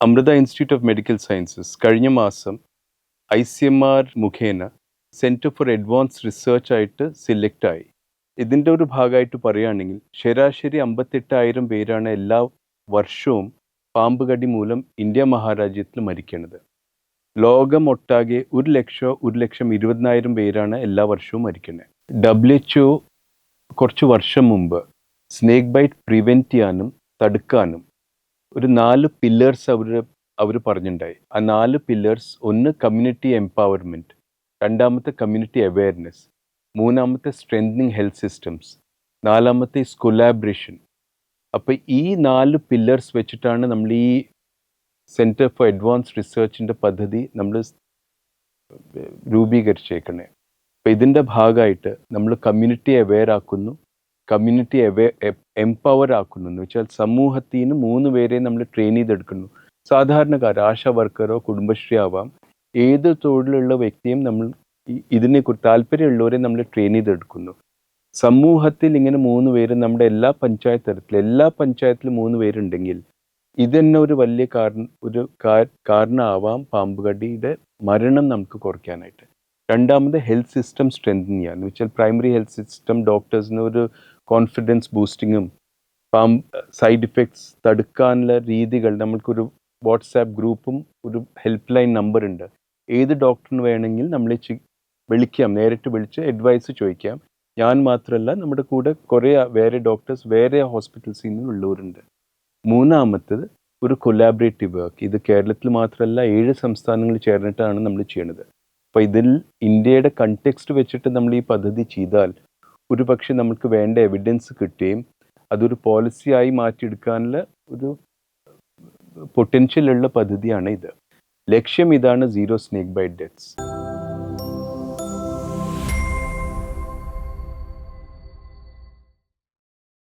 Amrita institute of medical sciences കഴിഞ്ഞ മാസം I C M R മുഖേന സെന്റർ ഫോർ അഡ്വാൻസ് റിസർച്ച് ആയിട്ട് select ആയി. ഇതിന്റെ ഒരു ഭാഗമായിട്ട് പറയുകയാണെങ്കിൽ ശരാശരി അമ്പത്തെട്ടായിരം പേരാണ് എല്ലാ വർഷവും പാമ്പ് കടി മൂലം ഇന്ത്യ മഹാരാജ്യത്തിൽ മരിക്കുന്നത്. ലോകമൊട്ടാകെ ഒരു ലക്ഷം ഒരു ലക്ഷം ഇരുപതിനായിരം പേരാണ് എല്ലാ വർഷവും മരിക്കുന്നത്. ഡബ്ല്യു എച്ച് ഒ കുറച്ച് വർഷം മുമ്പ് സ്നേക്ക് ബൈറ്റ് പ്രിവെന്റ് ചെയ്യാനും തടുക്കാനും ഒരു നാല് പില്ലേഴ്സ് അവർ അവർ പറഞ്ഞിട്ടുണ്ടായി ആ നാല് പില്ലേഴ്സ് ഒന്ന് കമ്മ്യൂണിറ്റി എംപവർമെന്റ് രണ്ടാമത്തെ കമ്മ്യൂണിറ്റി അവയർനെസ് മൂന്നാമത്തെ സ്ട്രെങ്തനിങ് ഹെൽത്ത് സിസ്റ്റംസ് നാലാമത്തെ കൊലാബറേഷൻ അപ്പോൾ ഈ നാല് പില്ലേഴ്സ് വെച്ചിട്ടാണ് നമ്മൾ ഈ സെന്റർ ഫോർ അഡ്വാൻസ് റിസർച്ചിന്റെ പദ്ധതി നമ്മൾ രൂപീകരിച്ചേക്കണേ. അപ്പോൾ ഇതിന്റെ ഭാഗമായിട്ട് നമ്മൾ കമ്മ്യൂണിറ്റി അവെയർ ആക്കുന്നു. കമ്മ്യൂണിറ്റി അവേ എംപവർ ആക്കുന്നു. എന്ന് വെച്ചാൽ സമൂഹത്തിൽ നിന്ന് മൂന്ന് പേരെ നമ്മൾ ട്രെയിൻ ചെയ്തെടുക്കുന്നു. സാധാരണക്കാർ ആശാ വർക്കറോ കുടുംബശ്രീ ആവാം. ഏത് തൊഴിലുള്ള വ്യക്തിയും നമ്മൾ ഈ- ഇതിനെ കുറിച്ച് താല്പര്യമുള്ളവരെ നമ്മൾ ട്രെയിൻ ചെയ്തെടുക്കുന്നു. സമൂഹത്തിൽ ഇങ്ങനെ മൂന്ന് പേര് നമ്മുടെ എല്ലാ പഞ്ചായത്ത് തലത്തിലും എല്ലാ പഞ്ചായത്തിലും മൂന്ന് പേരുണ്ടെങ്കിൽ ഇത് തന്നെ ഒരു വലിയ കാരണം ഒരു കാരണമാവാം പാമ്പുകടിയുടെ മരണം നമുക്ക് കുറയ്ക്കാനായിട്ട്. രണ്ടാമത് ഹെൽത്ത് സിസ്റ്റം സ്ട്രെങ്തൻ ചെയ്യുക. എന്ന് വെച്ചാൽ പ്രൈമറി ഹെൽത്ത് സിസ്റ്റം ഡോക്ടേഴ്സിന് ഒരു കോൺഫിഡൻസ് ബൂസ്റ്റിങ്ങും പാമ്പ് സൈഡ് ഇഫക്ട്സ് തടുക്കാനുള്ള രീതികൾ നമ്മൾക്കൊരു വാട്സാപ്പ് ഗ്രൂപ്പും ഒരു ഹെൽപ്പ് ലൈൻ നമ്പർ ഉണ്ട്. ഏത് ഡോക്ടറിന് വേണമെങ്കിൽ നമ്മളെ വിളിക്കാം നേരിട്ട് വിളിച്ച് അഡ്വൈസ് ചോദിക്കാം. ഞാൻ മാത്രമല്ല നമ്മുടെ കൂടെ കുറേ വേറെ ഡോക്ടേഴ്സ് വേറെ ഹോസ്പിറ്റൽസിൽ നിന്നുള്ളവരുണ്ട് മൂന്നാമത്തത് ഒരു കൊലാബറേറ്റീവ് വർക്ക് ഇത് കേരളത്തിൽ മാത്രമല്ല ഏഴ് സംസ്ഥാനങ്ങൾ ചേർന്നിട്ടാണ് നമ്മൾ ചെയ്യണത്. അപ്പോൾ ഇതിൽ ഇന്ത്യയുടെ കണ്ടെക്സ്റ്റ് വെച്ചിട്ട് നമ്മൾ ഈ പദ്ധതി ചെയ്താൽ ഒരു പക്ഷേ നമുക്ക് വേണ്ട എവിഡൻസ് കിട്ടുകയും അതൊരു പോളിസിയായി മാറ്റിയെടുക്കാനുള്ള ഒരു പൊട്ടൻഷ്യൽ ഉള്ള പദ്ധതിയാണ് ഇത്. ലക്ഷ്യം ഇതാണ് സീറോ സ്നേക്ക് ബൈ ഡെത്ത്സ്